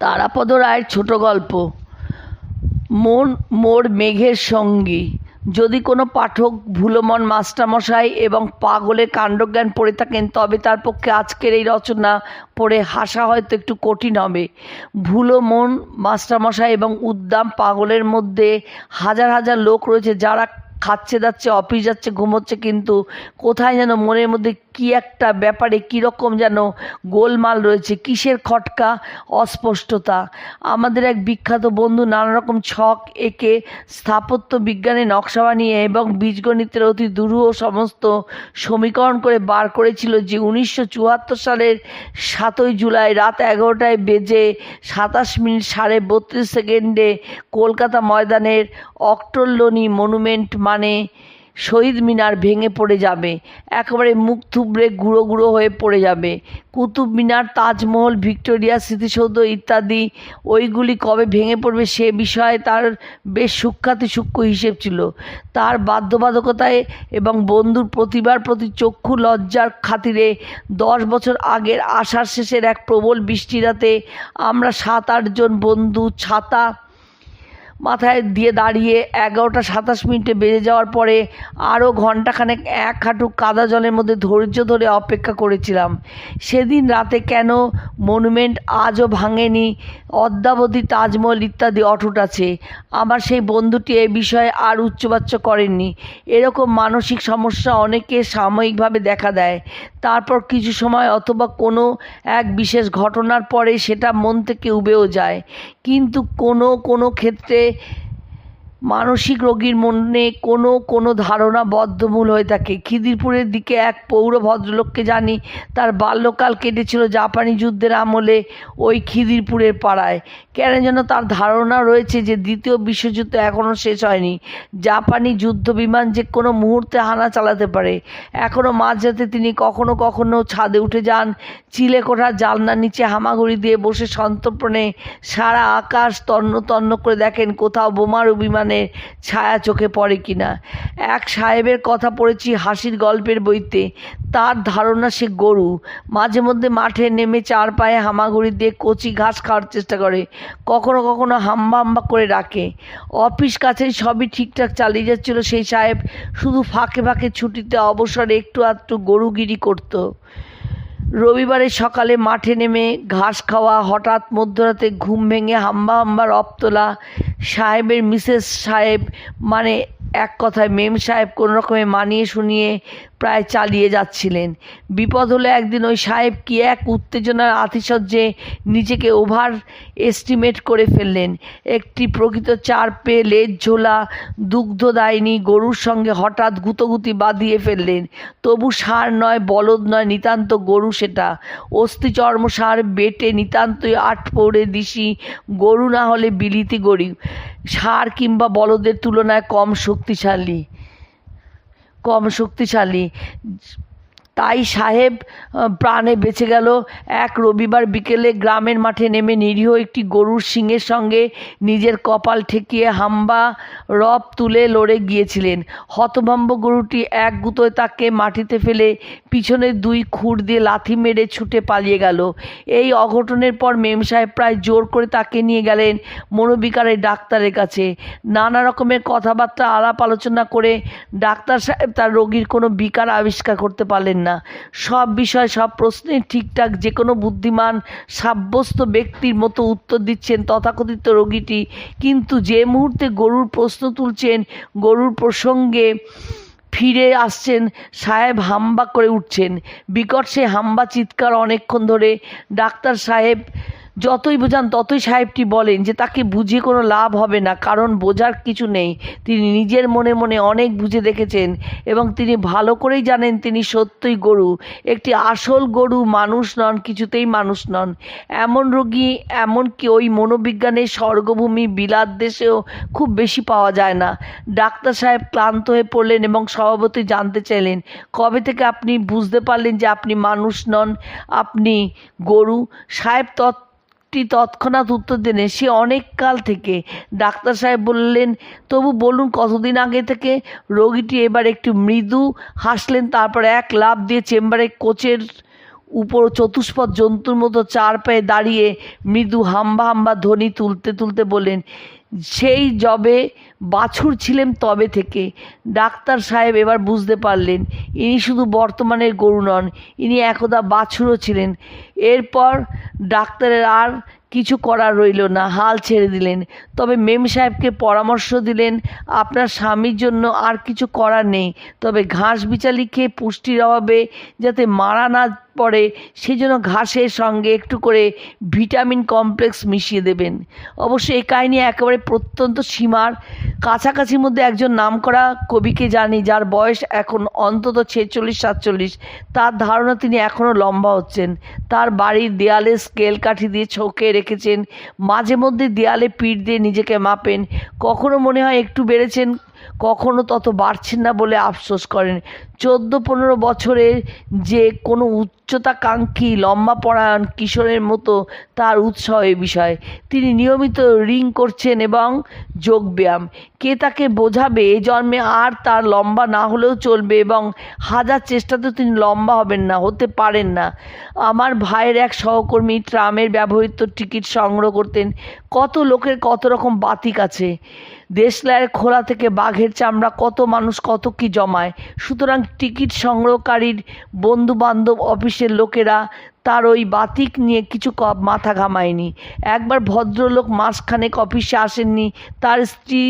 তারাপদ রায়ের ছোট গল্প। মন, মোর মেঘের সঙ্গী। যদি কোনো পাঠক ভুলোমন মাস্টারমশাই এবং পাগলের কাণ্ডজ্ঞান পড়ে থাকেন, তবে তার পক্ষে আজকের এই রচনা পড়ে হাসা হয়তো একটু কঠিন হবে। ভুলো মন মাস্টারমশাই এবং উদ্দাম পাগলের মধ্যে হাজার হাজার লোক রয়েছে, যারা খাচ্ছে যাচ্ছে অফিস যাচ্ছে, ঘুমোচ্ছে, কিন্তু কোথায় যেন মনের মধ্যে কি একটা ব্যাপারে কীরকম যেন গোলমাল রয়েছে, কিসের খটকা, অস্পষ্টতা। আমাদের এক বিখ্যাত বন্ধু নানা রকম ছক এঁকে স্থাপত্য বিজ্ঞানে নকশা বানিয়ে এবং বীজগণিতের অতি দুরূহ সমস্ত সমীকরণ করে বার করেছিল যে উনিশশো চুয়াত্তর সালের সাতই জুলাই রাত এগারোটায় বেজে সাতাশ মিনিট সাড়ে বত্রিশ সেকেন্ডে কলকাতা ময়দানের অক্টোলনি মনুমেন্ট মানে শহীদ মিনার ভেঙে পড়ে যাবে। একেবারে মুখ থুবড়ে গুঁড়ো গুঁড়ো হয়ে পড়ে যাবে। কুতুব মিনার, তাজমহল, ভিক্টোরিয়া, স্মৃতিসৌধ ইত্যাদি, ওইগুলি কবে ভেঙে পড়বে সে বিষয়ে তার বেশ সূক্ষাতি সূক্ষ্ম হিসেব ছিল। তার বাধ্যবাধকতায় এবং বন্ধুর প্রতিভার প্রতি চক্ষু লজ্জার খাতিরে দশ বছর আগের আষাঢ় শেষের এক প্রবল বৃষ্টি রাতে আমরা সাত আটজন বন্ধু ছাতা মাথায় দিয়ে দাঁড়িয়ে এগারোটা সাতাশ মিনিটে বেজে যাওয়ার পরে আরও ঘন্টাখানেক এক হাঁটু কাদা জলের মধ্যে ধৈর্য ধরে অপেক্ষা করেছিলাম। সেদিন রাতে কেন মনুমেন্ট আজও ভাঙেনি? অদ্যাবধি তাজমহল ইত্যাদি অটুট আছে। আমার সেই বন্ধুটি এ বিষয়ে আর উচ্চবাচ্য করেননি। এরকম মানসিক সমস্যা অনেকে সাময়িকভাবে দেখা দেয়। তারপর কিছু সময় অথবা কোনো এক বিশেষ ঘটনার পরে সেটা মন থেকে উবেও যায়। কিন্তু কোনো কোনো ক্ষেত্রে মানসিক রোগীর মনে কোনো কোনো ধারণা বদ্ধমূল হয়ে থাকে। খিদিরপুরের দিকে এক পৌর ভদ্রলোককে জানি তার বাল্যকাল কেটেছিল জাপানি যুদ্ধের আমলে ওই খিদিরপুরের পাড়ায়। কেন যেন তার ধারণা রয়েছে যে দ্বিতীয় বিশ্বযুদ্ধ এখনও শেষ হয়নি। জাপানি যুদ্ধ বিমান যে কোনো মুহূর্তে হানা চালাতে পারে। এখনও মাঝরাতে তিনি কখনো কখনো ছাদে উঠে যান চিলেকোঠার জালনার নিচে হামাগুড়ি দিয়ে বসে সন্তর্পণে সারা আকাশ তন্ন তন্ন করে দেখেন কোথাও বোমারু বিমানের ছায়া চোখে পড়ে কিনা। এক সাহেবের কথা পড়েছি হাসির গল্পের বইতে। তার ধারণা সে গরু। মাঝে মধ্যে মাঠে নেমে চার পায়ে হামাগুড়ি দিয়ে কচি ঘাস খাওয়ার চেষ্টা করে। কখনো কখনো হাম্বা হাম্বা করে ডাকে। অফিস কাছেই সবই ঠিকঠাক চালিয়ে যাচ্ছিল সেই সাহেব। শুধু ফাঁকে ফাঁকে ছুটিতে অবসরে একটু আধটু গরুগিরি করতো। রবিবারে সকালে মাঠে নেমে ঘাস খাওয়া, হঠাৎ মধ্যরাতে ঘুম ভেঙে হাম্বা হাম্বা রব তোলা সাহেবের মিসেস সাহেব মানে এক কথায় মেম সাহেব কোনো রকমে মানিয়ে শুনিয়ে প্রায় চালিয়ে যাচ্ছিলেন। বিপদ হলে একদিন ওই সাহেব কি এক উত্তেজনার আতিশয্যে নিজেকে ওভার এস্টিমেট করে ফেললেন। একটি প্রকৃত চার পেয়ে লেজ ঝোলা দুগ্ধদায়িনী গরুর সঙ্গে হঠাৎ গুতগুতি বাঁধিয়ে ফেললেন। তবু সার নয়, বলদ নয়, নিতান্ত গরু সেটা। অস্থি চর্ম সার বেটে নিতান্তই আট পৌড়ে দিশি। গরু না হলে বিলিতি গরিব। সার কিংবা বলদের তুলনায় কম শক্তিশালী কম শক্তিশালী। তাই সাহেব প্রাণে বেঁচে গেল। এক রবিবার বিকেলে গ্রামের মাঠে নেমে নিরীহ একটি গরুর শিংয়ের সঙ্গে নিজের কপাল ঠেকিয়ে হাম্বা রব তুলে লড়ে গিয়েছিলেন। হতভম্ব গরুটি এক গুঁতোয় তাকে মাটিতে ফেলে পিছনে দুই খুর দিয়ে লাথি মেরে ছুটে পালিয়ে গেল। এই অঘটনের পর মেম সাহেব প্রায় জোর করে তাকে নিয়ে গেলেন মনোবিকারের ডাক্তারের কাছে। নানা রকমের কথাবার্তা, আলাপ আলোচনা করে ডাক্তার সাহেব তার রোগীর কোনো বিকার আবিষ্কার করতে পারলেন না। সব বিষয়, সব প্রশ্নের ঠিকঠাক যে কোনো বুদ্ধিমান, সাব্যস্ত ব্যক্তির মতো উত্তর দিচ্ছেন তথাকথিত রোগীটি। কিন্তু যে মুহূর্তে গরুর প্রশ্ন তুলছেন, গরুর প্রসঙ্গে ফিরে আসছেন, সাহেব হাম্বা করে উঠছেন। বিকট সে হাম্বা চিৎকার অনেকক্ষণ ধরে ডাক্তার সাহেব যতই বোঝান, ততই সাহেবটি বলেন যে তাকে বুঝিয়ে কোনো লাভ হবে না, কারণ বোঝার কিছু নেই। তিনি নিজের মনে মনে অনেক বুঝে দেখেছেন এবং তিনি ভালো করেই জানেন তিনি সত্যই গরু। একটি আসল গরু মানুষ নন, কিছুতেই মানুষ নন। এমন রোগী, এমনকি ওই মনোবিজ্ঞানের স্বর্গভূমি বিলাত দেশেও খুব বেশি পাওয়া যায় না। ডাক্তার সাহেব ক্লান্ত হয়ে পড়লেন এবং স্বভাবতই জানতে চাইলেন, কবে থেকে আপনি বুঝতে পারলেন যে আপনি মানুষ নন, আপনি গরু? সাহেব তৎ টি তৎক্ষণাৎ উত্তর দিলে সে অনেক কাল থেকে। ডাক্তার সাহেব বললেন, তবু বলুন, কতদিন আগে থেকে রোগীটি এবার একটু মৃদু, হাসলেন, তারপর এক লাফ দিয়ে চেম্বারে কোচের উপর চতুষ্পদ জন্তুর মতো চার পায়ে দাঁড়িয়ে মৃদু হাম্বা হাম্বা ধ্বনি তুলতে তুলতে বললেন, সেই জবে বাছুর ছিলেন তবে থেকে। ডাক্তার সাহেব এবার বুঝতে পারলেন, ইনি শুধু বর্তমানের গরু নন, ইনি একদা বাছুরও ছিলেন। এরপর ডাক্তারের আর কিছু করার রইল না, হাল ছেড়ে দিলেন। তবে মেম সাহেবকে পরামর্শ দিলেন, আপনার স্বামীর জন্য আর কিছু করার নেই। তবে ঘাস বিচালি খেয়ে পুষ্টির অভাবে যাতে মারা না পড়ে সেই জন্য ঘাসের সঙ্গে একটু করে ভিটামিন কমপ্লেক্স মিশিয়ে দেবেন। অবশ্য এই কাহিনী একেবারে প্রত্যন্ত সীমার। কাছাকাছির মধ্যে একজন নামকরা কবিকে জানি, যার বয়স এখন অন্তত ছেচল্লিশ, সাতচল্লিশ, তার ধারণা তিনি এখনও লম্বা হচ্ছেন। তার বাড়ির দেয়ালে স্কেল কাঠি দিয়ে ছকে রেখেছেন মাঝে মধ্যে দেয়ালে পিঠ দিয়ে নিজেকে মাপেন। কখনো মনে হয় একটু বেড়েছেন? কখনো তত বাড়ছেন না বলে আফসোস করেন। চোদ্দ পনেরো বছরের যে কোনো উচ্চতাকাঙ্ক্ষী লম্বা পড়ায়ন কিশোরের মতো তার উৎসাহ এ বিষয়ে। তিনি নিয়মিত রিং করছেন এবং যোগব্যায়াম। কে তাকে বোঝাবে এ জন্মে আর তার লম্বা না হলেও চলবে এবং হাজার চেষ্টাতেও তিনি লম্বা হবেন না, হতে পারেন না। আমার ভাইয়ের এক সহকর্মী ট্রামের ব্যবহৃত টিকিট সংগ্রহ করতেন। কত লোকের কত রকম বাতিক আছে। দেশলাইয়ের খোলা থেকে বাঘের চামড়া কত মানুষ কত কি জমায়? সুতরাং টিকিট সংগ্রহকারীর বন্ধুবান্ধব অফিসের লোকেরা তার ওই বাতিক নিয়ে কিছু মাথা ঘামায়নি। একবার ভদ্রলোক মাসখানেক অফিসে আসেননি, তার স্ত্রী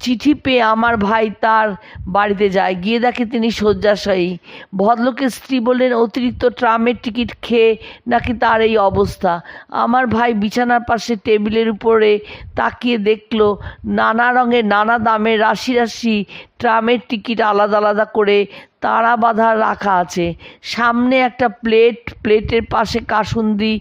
চিঠি পেয়ে আমার ভাই তার বাড়িতে যায়। গিয়ে দেখে তিনি শয্যাশায়ী। ভদ্রলোকের স্ত্রী বললেন, অতিরিক্ত ট্রামের টিকিট খেয়ে নাকি তার এই অবস্থা? আমার ভাই বিছানার পাশে টেবিলের উপরে তাকিয়ে দেখল, নানা রঙের নানা দামের রাশি রাশি ট্রামের টিকিট আলাদা আলাদা করে তারা বাঁধা রাখা আছে। সামনে একটা প্লেট, প্লেটের পাশে কাসুন্দি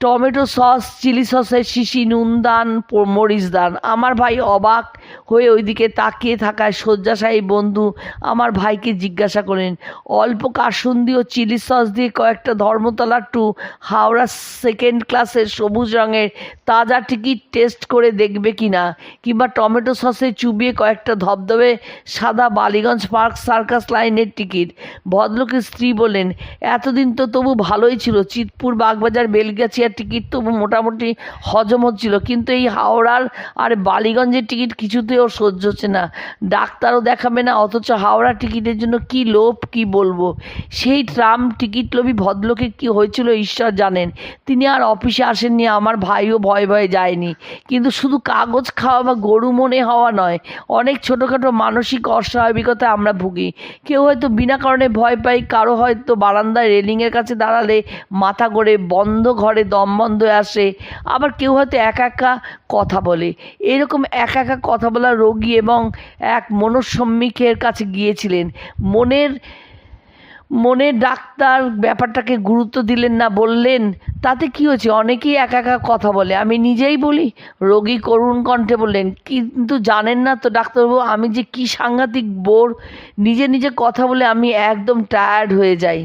টমেটো সস, চিলি সসের শিশি নুন দান মরিচ দান। আমার ভাই অবাক হয়ে ওইদিকে তাকিয়ে থাকায় শয্যাশায়ী বন্ধু আমার ভাইকে জিজ্ঞাসা করেন অল্প কাসুন্দি ও চিলি সস দিয়ে কয়েকটা ধর্মতলা টু হাওড়া সেকেন্ড ক্লাসের সবুজ রঙের তাজা টিকিট টেস্ট করে দেখবে কি না? কিংবা টমেটো সসে চুবিয়ে কয়েকটা ধবধবে সাদা বালিগঞ্জ পার্ক সার্কাস লাইনের টিকিট? ভদ্রলোকের স্ত্রী বললেন, এতদিন তো তবু ভালোই ছিল। চিতপুর, বাগবাজার বেলগাছিয়ার টিকিট তো মোটামুটি হজম হচ্ছিল কিন্তু এই হাওড়ার আর বালিগঞ্জের টিকিট কিছুতেও সহ্য হচ্ছে না। ডাক্তারও দেখাবে না, অথচ হাওড়া টিকিটের জন্য কি লোভ, কি বলব? সেই ট্রাম টিকিট লোভী ভদ্রলোকের কি হয়েছিল, ঈশ্বর জানেন। তিনি আর অফিসে আসেননি, আমার ভাইও ভয়ে ভয়ে যায়নি। কিন্তু শুধু কাগজ খাওয়া বা গরু মনে হওয়া নয়, অনেক ছোটোখাটো মানসিক অস্বাভাবিকতা আমরা ভুগি। কেউ হয়তো বিনা কারণে ভয় পাই কারও হয়তো বারান্দায় রেলিংয়ের কাছে দাঁড়ালে মাথা করে বন্ধ ঘরে দম বন্ধ আসে। আবার কেউ হয়তো একা একা কথা বলে। এরকম একা একা কথা বলা রোগী এবং এক মনঃসম্মিকের কাছে গিয়েছিলেন। মনের মনের ডাক্তার ব্যাপারটাকে গুরুত্ব দিলেন না, বললেন, তাতে কি হয়েছে? অনেকেই একা একা কথা বলে। আমি নিজেই বলি? রোগী করুণ কণ্ঠে বললেন, কিন্তু জানেন না তো ডাক্তারবাবু, আমি যে কি সাংঘাতিক বোর। নিজে নিজে কথা বলে আমি একদম টায়ার্ড হয়ে যাই।